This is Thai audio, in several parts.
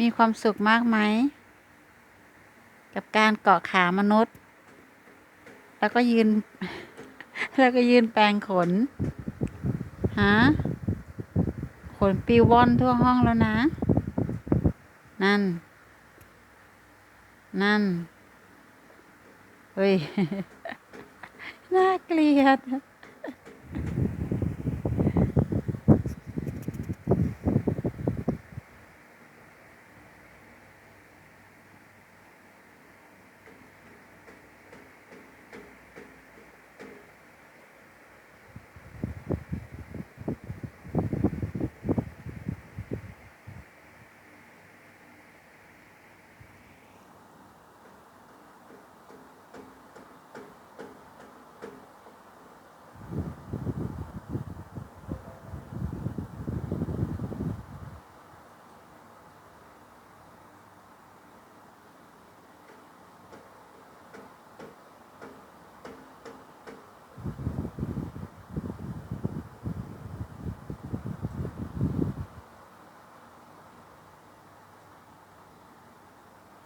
มีความสุขมากไหม กับการเกาะขามนุษย์ แล้วก็ยืน แล้วก็ยืนแปลงขน ฮะ ขนปิวว่อนทั่วห้องแล้วนะ นั่น นั่น เฮ้ย น่าเกลียด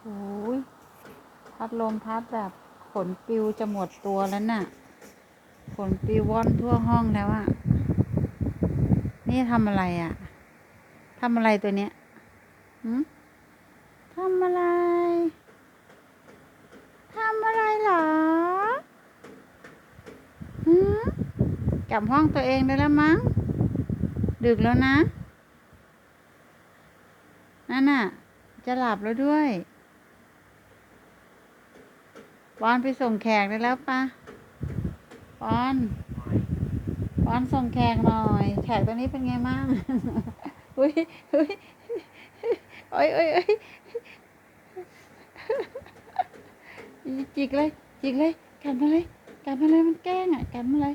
โอ้ย พัดลมพัดแบบขนปิวจะหมดตัวแล้วน่ะ ขนปิวว่อนทั่วห้องแล้วอะนี่ทำอะไรอะทำอะไรตัวเนี้ยหืมทำอะไร ทำอะไรเหรอหืมกลับห้องตัวเองได้แล้วมั้ง ดึกแล้วนะ นั่นน่ะ จะหลับแล้วด้วย ปอนไปส่งแขกได้แล้วปะปอนปอนส่งแขกหน่อย แขกตัวนี้เป็นไงมั่งอุ้ยอุ้ยโอ้ยโอ้ยโอ้ยจิกเลย จิกเลยกัดมาเลยกัดมาเลยมันแกล้งอะกัดมาเลย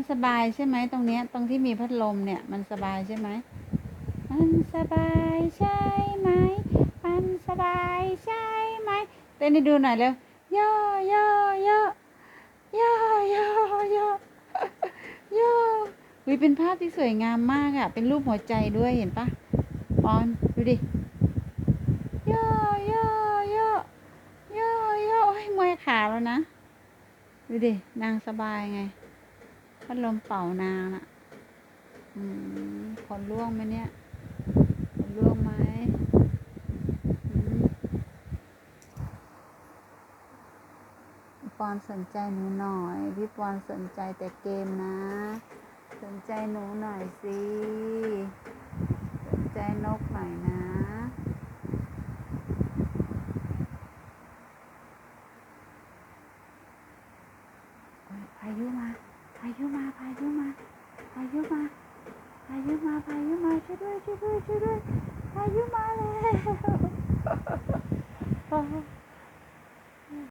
มันสบายใช่ไหมตรงเนี้ย ตรงที่มีพัดลมเนี่ย มันสบายใช่ไหมมันสบายใช่ไหมมันสบายใช่ไหมเต้นให้ดูหน่อยเร็วย่อย่อย่อย่อย่อย่อย่อวิเป็นภาพที่สวยงามมากอะ่ะ เป็นรูปหัวใจด้วยเห็นปะปอนดูดิย่อย่อย่อย่อย่อโอ้ยมวยขาแล้วนะ ดูดินางสบายไง พัดลมเป่านางน่ะอืมคนร่วงไหมเนี่ยคนร่วงไหมอืมพี่ปอนสนใจหนูหน่อยพี่ปอนสนใจแต่เกมนะ สนใจหนูหน่อยสิสนใจนกหน่อยนะโอ๊ยพายุมา 还有吗？还有吗？还有吗？还有吗？还有吗？这对，这对，这对，还有吗嘞？哈哈哈哈哈！